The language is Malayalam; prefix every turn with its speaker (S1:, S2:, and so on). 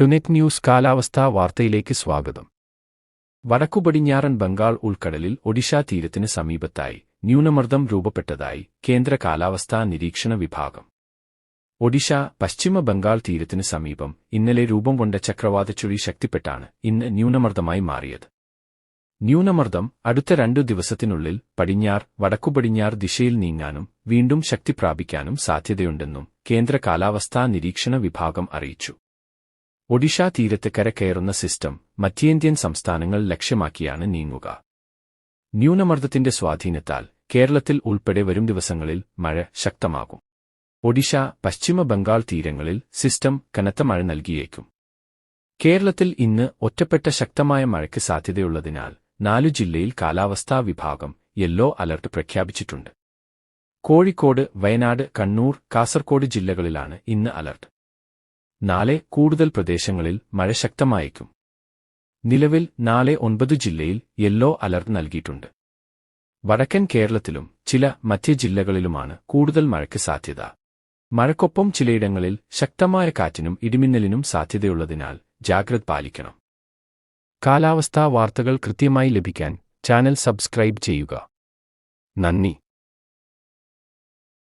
S1: ടുനെറ്റ് ന്യൂസ് കാലാവസ്ഥാ വാർത്തയിലേക്ക് സ്വാഗതം. വടക്കുപടിഞ്ഞാറൻ ബംഗാൾ ഉൾക്കടലിൽ ഒഡീഷ തീരത്തിന് സമീപത്തായി ന്യൂനമർദ്ദം രൂപപ്പെട്ടതായി കേന്ദ്ര കാലാവസ്ഥാ നിരീക്ഷണ വിഭാഗം. ഒഡീഷ പശ്ചിമ ബംഗാൾ തീരത്തിന് സമീപം ഇന്നലെ രൂപം കൊണ്ട ചക്രവാതച്ചുഴി ശക്തിപ്പെട്ടാണ് ഇന്ന് ന്യൂനമർദ്ദമായി മാറിയത്. ന്യൂനമർദ്ദം അടുത്ത രണ്ടു ദിവസത്തിനുള്ളിൽ പടിഞ്ഞാർ വടക്കുപടിഞ്ഞാർ ദിശയിൽ നീങ്ങാനും വീണ്ടും ശക്തി പ്രാപിക്കാനും സാധ്യതയുണ്ടെന്നും കേന്ദ്ര കാലാവസ്ഥാ നിരീക്ഷണ വിഭാഗം അറിയിച്ചു. ഒഡീഷ തീരത്ത് കരകയറുന്ന സിസ്റ്റം മധ്യേന്ത്യൻ സംസ്ഥാനങ്ങൾ ലക്ഷ്യമാക്കിയാണ് നീങ്ങുക. ന്യൂനമർദ്ദത്തിന്റെ സ്വാധീനത്താൽ കേരളത്തിൽ ഉൾപ്പെടെ വരും ദിവസങ്ങളിൽ മഴ ശക്തമാകും. ഒഡീഷ പശ്ചിമ ബംഗാൾ തീരങ്ങളിൽ സിസ്റ്റം കനത്ത മഴ നൽകിയേക്കും. കേരളത്തിൽ ഇന്ന് ഒറ്റപ്പെട്ട ശക്തമായ മഴയ്ക്ക് സാധ്യതയുള്ളതിനാൽ നാലു ജില്ലയിൽ കാലാവസ്ഥാ വിഭാഗം യെല്ലോ അലർട്ട് പ്രഖ്യാപിച്ചിട്ടുണ്ട്. കോഴിക്കോട് വയനാട് കണ്ണൂർ കാസർകോട് ജില്ലകളിലാണ് ഇന്ന് അലർട്ട്. നാളെ കൂടുതൽ പ്രദേശങ്ങളിൽ മഴ ശക്തമായേക്കും. നിലവിൽ നാളെ ഒൻപത് ജില്ലയിൽ യെല്ലോ അലർട്ട് നൽകിയിട്ടുണ്ട്. വടക്കൻ കേരളത്തിലും ചില മധ്യ ജില്ലകളിലുമാണ് കൂടുതൽ മഴയ്ക്ക് സാധ്യത. മഴക്കൊപ്പം ചിലയിടങ്ങളിൽ ശക്തമായ കാറ്റിനും ഇടിമിന്നലിനും സാധ്യതയുള്ളതിനാൽ ജാഗ്രത പാലിക്കണം. കാലാവസ്ഥാ വാർത്തകൾ കൃത്യമായി ലഭിക്കാൻ ചാനൽ സബ്സ്ക്രൈബ് ചെയ്യുക. നന്ദി.